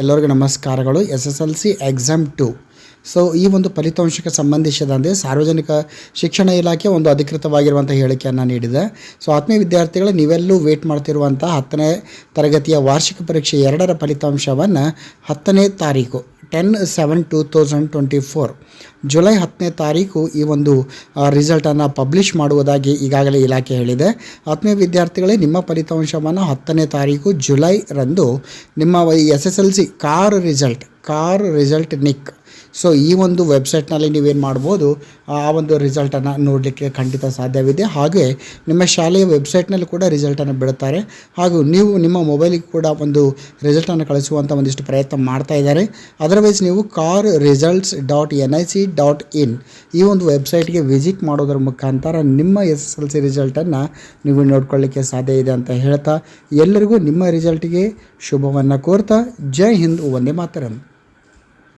ಎಲ್ಲರಿಗೂ ನಮಸ್ಕಾರಗಳು. S S L C exam two. So ಈ ಒಂದು ಫಲಿತಾಂಶಕ್ಕೆ ಸಂಬಂಧಿಸಿದಂತೆ ಸಾರ್ವಜನಿಕ ಶಿಕ್ಷಣ ಇಲಾಖೆ ಒಂದು ಅಧಿಕೃತವಾಗಿರುವಂಥ ಹೇಳಿಕೆಯನ್ನು ನೀಡಿದೆ. ಸೊ ಆತ್ಮೀಯ ವಿದ್ಯಾರ್ಥಿಗಳು, ನೀವೆಲ್ಲೂ ವೇಟ್ ಮಾಡ್ತಿರುವಂಥ ಹತ್ತನೇ ತರಗತಿಯ ವಾರ್ಷಿಕ ಪರೀಕ್ಷೆ ಎರಡರ ಫಲಿತಾಂಶವನ್ನು ಹತ್ತನೇ ತಾರೀಕು. Ten seven two thousand twenty four July ಹತ್ತನೇ ತಾರೀಕು ಈ ಒಂದು ರಿಸಲ್ಟನ್ನು ಪಬ್ಲಿಷ್ ಮಾಡುವುದಾಗಿ ಈಗಾಗಲೇ ಇಲಾಖೆ ಹೇಳಿದೆ. ಹತ್ತನೇ ವಿದ್ಯಾರ್ಥಿಗಳೇ, ನಿಮ್ಮ ಫಲಿತಾಂಶವನ್ನು ಹತ್ತನೇ ತಾರೀಕು ಜುಲೈ ರಂದು ನಿಮ್ಮ S S L C KAR result KAR result NIC so ಈ ಒಂದು ವೆಬ್ಸೈಟ್ನಲ್ಲಿ ನೀವೇನು ಮಾಡ್ಬೋದು, ಆ ಒಂದು ರಿಸಲ್ಟನ್ನು ನೋಡಲಿಕ್ಕೆ ಖಂಡಿತ ಸಾಧ್ಯವಿದೆ. ಹಾಗೆ ನಿಮ್ಮ ಶಾಲೆಯ ವೆಬ್ಸೈಟ್ನಲ್ಲಿ ಕೂಡ ರಿಸಲ್ಟನ್ನು ಬಿಡುತ್ತಾರೆ. ಹಾಗೂ ನೀವು ನಿಮ್ಮ ಮೊಬೈಲಿಗೆ ಕೂಡ ಒಂದು ರಿಸಲ್ಟನ್ನು ಕಳಿಸುವಂಥ ಒಂದಿಷ್ಟು ಪ್ರಯತ್ನ ಮಾಡ್ತಾ ಇದ್ದಾರೆ. ಅದರ್ವೈಸ್ ನೀವು KAR results dot N I C dot in ಈ ಒಂದು ವೆಬ್ಸೈಟ್ಗೆ ವಿಸಿಟ್ ಮಾಡೋದರ ಮುಖಾಂತರ ನಿಮ್ಮ ಎಸ್ ಎಸ್ ಎಲ್ ಸಿ ರಿಸಲ್ಟನ್ನು ನೀವು ನೋಡ್ಕೊಳ್ಳಿಕ್ಕೆ ಸಾಧ್ಯ ಇದೆ ಅಂತ ಹೇಳ್ತಾ, ಎಲ್ಲರಿಗೂ ನಿಮ್ಮ ರಿಸಲ್ಟಿಗೆ ಶುಭವನ್ನು ಕೋರ್ತಾ, ಜೈ ಹಿಂದ್ ಒಂದೇ ಮಾತರಂ.